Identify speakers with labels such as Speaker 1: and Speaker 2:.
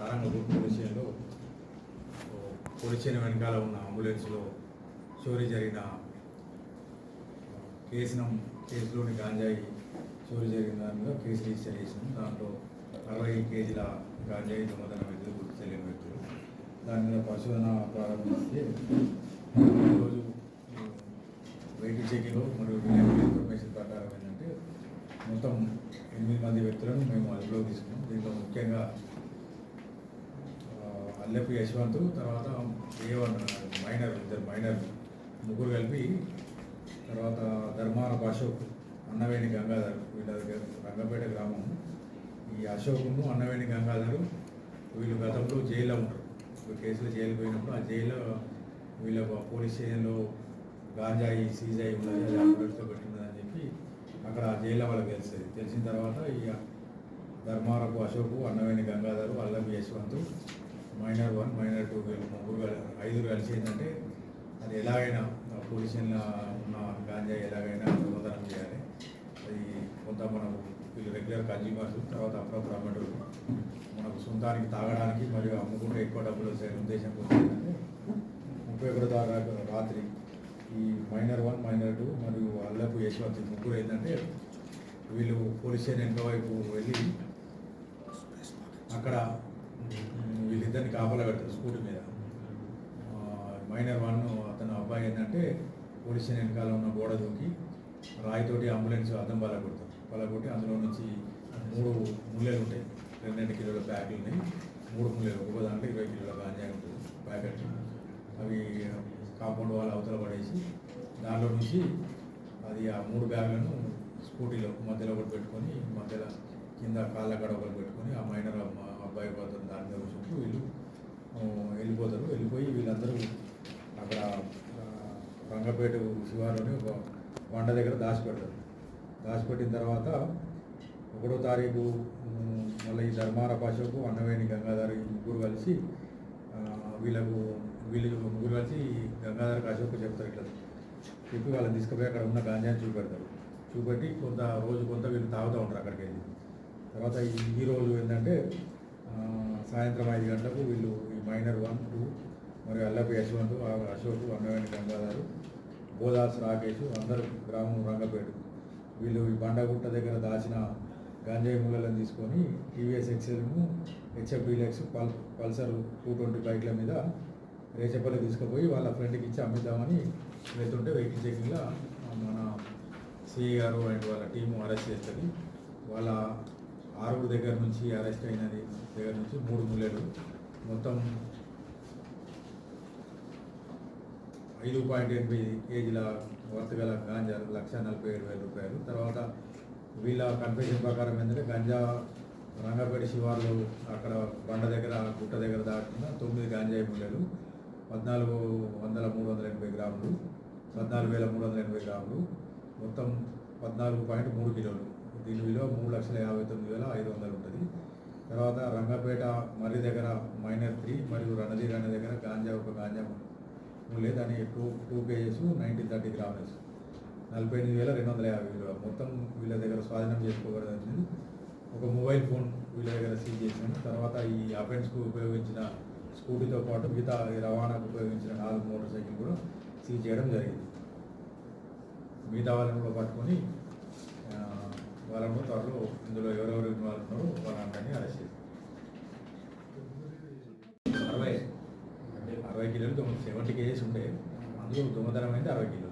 Speaker 1: Sarangpur police స్టేషన్లో police station వెనకాల ఉన్న అంబులెన్స్లో చోరీ జరిగిన కేసును కేసులోని గాంజాయి చోరీ జరిగిన దానిలో కేసు రిజిస్టర్ చేసినాం దాంట్లో అరవై కేజీల గాంజాయి దొంగతనం వ్యక్తులు గుర్తు తెలియని వ్యక్తులు. దాని మీద పరిశోధన ప్రారంభిస్తే ఈరోజు వెహికల్ చెక్కిలో మరియు ఇన్ఫర్మేషన్ ప్రకారం ఏంటంటే మొత్తం ఎనిమిది మంది వ్యక్తులను మేము అదుపులోకి తీసుకున్నాం. దీంట్లో ముఖ్యంగా అల్లెపు యశ్వంత్ తర్వాత మైనర్ ఇద్దరు మైనర్ ముగ్గురు కలిపి తర్వాత ధర్మాన అశోక్ అన్నవేణి గంగాధర్ వీళ్ళ దగ్గర రంగపేట గ్రామం. ఈ అశోక్ను అన్నవేణి గంగాధర్ వీళ్ళు గతంలో జైల్లో ఉంటారు ఇప్పుడు కేసులో జైలు పోయినప్పుడు ఆ జైల్లో వీళ్ళ పోలీస్ స్టేషన్లో గాంజాయి సీజ్ అయి ఉన్నది పెట్టిందని పెట్టినదని చెప్పి అక్కడ ఆ జైల్లో వాళ్ళకి తెలుస్తుంది. తెలిసిన తర్వాత ఈ Dharmarapu Ashok Annaveni Gangadhar Allam Yashwant minor one minor two వీళ్ళు ముగ్గురు ఐదుగురు కలిసి ఏంటంటే అది ఎలాగైనా ఆ పొజిషన్లో ఉన్న గాంజా ఎలాగైనా దొంగతనం చేయాలి. అది కొంత మనకు వీళ్ళు రెగ్యులర్ కన్జ్యూమర్స్ తర్వాత అప్పుడప్పుడు అమ్మటోళ్ళు. మనకు సొంతానికి తాగడానికి మరియు అమ్ముకుంటే ఎక్కువ డబ్బులు వచ్చే ఉద్దేశం కోసం ముప్పై ఒకటో తారీఖు రాత్రి ఈ మైనర్ వన్ మైనర్ టూ మరియు అల్లపు యశ్వంత్ ముగ్గురు ఏంటంటే వీళ్ళు పోలీస్ స్టేషన్ వెనుక వైపు వెళ్ళి అక్కడ ఇద్దరిని కాపలా పెడతారు స్కూటీ మీద. మైనర్ వన్ అతను అబ్బాయి ఏంటంటే పోలీస్ వెనకాల ఉన్న గోడ దూకి రాయితోటి అంబులెన్స్ అద్దం బల కొడతారు. బల కొట్టి అందులో నుంచి మూడు ముళ్ళలు ఉంటాయి. రెండు రెండు కిలోల బ్యాగులు ఉన్నాయి. మూడు ముళ్ళలు ఒక్కొక్క దాంట్లో ఇరవై కిలోల గాంజా ఉంటుంది. ప్యాకెట్. అవి కాంపౌండ్ వాళ్ళ అవతల పడేసి దాంట్లో నుంచి అది ఆ మూడు బ్యాగులను స్కూటీలో మధ్యలో ఒకటి పెట్టుకొని మధ్యలో కింద కాళ్ళ గడవలు ఒకటి పెట్టుకొని ఆ మైనర్ అబ్బాయి పోతారు దాని మీద చుట్టూ వీళ్ళు వెళ్ళిపోతారు. వెళ్ళిపోయి వీళ్ళందరూ అక్కడ రంగపేట శివారుని ఒక వంట దగ్గర దాచిపెడతారు. దాచిపెట్టిన తర్వాత ఒకటో తారీఖు మళ్ళీ ఈ ధర్మార పాషకు అన్నవేణి గంగాధర్ ఈ ముగ్గురు కలిసి వీళ్ళకు వీళ్ళు ముగ్గురు కలిసి గంగాధర్ అశోక్ చెప్తారు ఇట్లా చెప్పి వాళ్ళని తీసుకుపోయి అక్కడ ఉన్న గాంజాని చూపెడతారు. చూపెట్టి కొంత రోజు కొంత వీళ్ళు తాగుతూ ఉంటారు అక్కడికి వెళ్ళి. తర్వాత ఈ రోజు ఏంటంటే సాయంత్రం ఐదు గంటలకు వీళ్ళు ఈ మైనర్ వన్ టూ మరియు అల్లపి యశ్వంత్ అశోక్ అన్నవేణి గంగాధర్ గోదాస్ రాకేష్ అందరూ గ్రామం రంగపేట వీళ్ళు ఈ బండగుట్ట దగ్గర దాచిన గంజాయి మూలలను తీసుకొని టీవీఎస్ ఎక్సెల్ను హెచ్ఎఫ్ బీలెక్స్ పల్ పల్సర్ టూ ట్వంటీ బైక్ల మీద రేచపల్లి తీసుకుపోయి వాళ్ళ ఫ్రెండ్కి ఇచ్చి అమ్మిద్దామని వెళ్తుంటే వెహికల్ చెక్కింగ్లో మన సిఐ గారు అండ్ వాళ్ళ టీము అరెస్ట్ చేస్తుంది. వాళ్ళ ఆరుగురు దగ్గర నుంచి అరెస్ట్ అయినది దగ్గర నుంచి మూడు ముల్లెలు. మొత్తం ఐదు పాయింట్ ఎనిమిది కేజీల వర్త్ గల గాంజా లక్ష నలభై ఏడు వేల రూపాయలు. తర్వాత వీళ్ళ కన్ఫెషన్ ప్రకారం ఏంటంటే గంజా రంగపేట శివార్లు అక్కడ బండ దగ్గర గుట్ట దగ్గర దాటుకున్న తొమ్మిది గాంజాయి ముళ్ళలు పద్నాలుగు వందల మూడు వందల ఎనభై గ్రాములు పద్నాలుగు వేల మూడు వందల ఎనభై గ్రాములు మొత్తం పద్నాలుగు పాయింట్ మూడు కిలోలు. దీని విలువ మూడు లక్షల యాభై తొమ్మిది వేల ఐదు వందలు ఉంటుంది. తర్వాత రంగపేట మర్రి దగ్గర మైనర్ త్రీ మరియు రణధీర్ అనే దగ్గర గాంజా ఒక గాంజా లేదు. దాని two two KGs nineteen thirty grams నలభై ఎనిమిది వేల రెండు వందల యాభై విలువ. మొత్తం వీళ్ళ దగ్గర స్వాధీనం చేసుకోగలదని ఒక మొబైల్ ఫోన్ వీళ్ళ దగ్గర సీజ్ చేసాము తర్వాత ఈ అఫెన్స్కు ఉపయోగించిన స్కూటీతో పాటు మిగతా రవాణాకు ఉపయోగించిన నాలుగు మోటార్ సైకిల్ కూడా సీజ్ చేయడం జరిగింది. మిగతా వాళ్ళని కూడా పట్టుకొని ఆ, వాళ్ళను ఇందులో ఎవరెవరు ఇన్వాల్వ్ ఉన్నారో వాళ్ళందరినీ అరెస్ట్ చేశారు అరవై అరవై కిలోలు దొంగ సెవెంటీ కేజెస్ ఉండే అందులో దొంగతనం అయింది అరవై కిలోలు.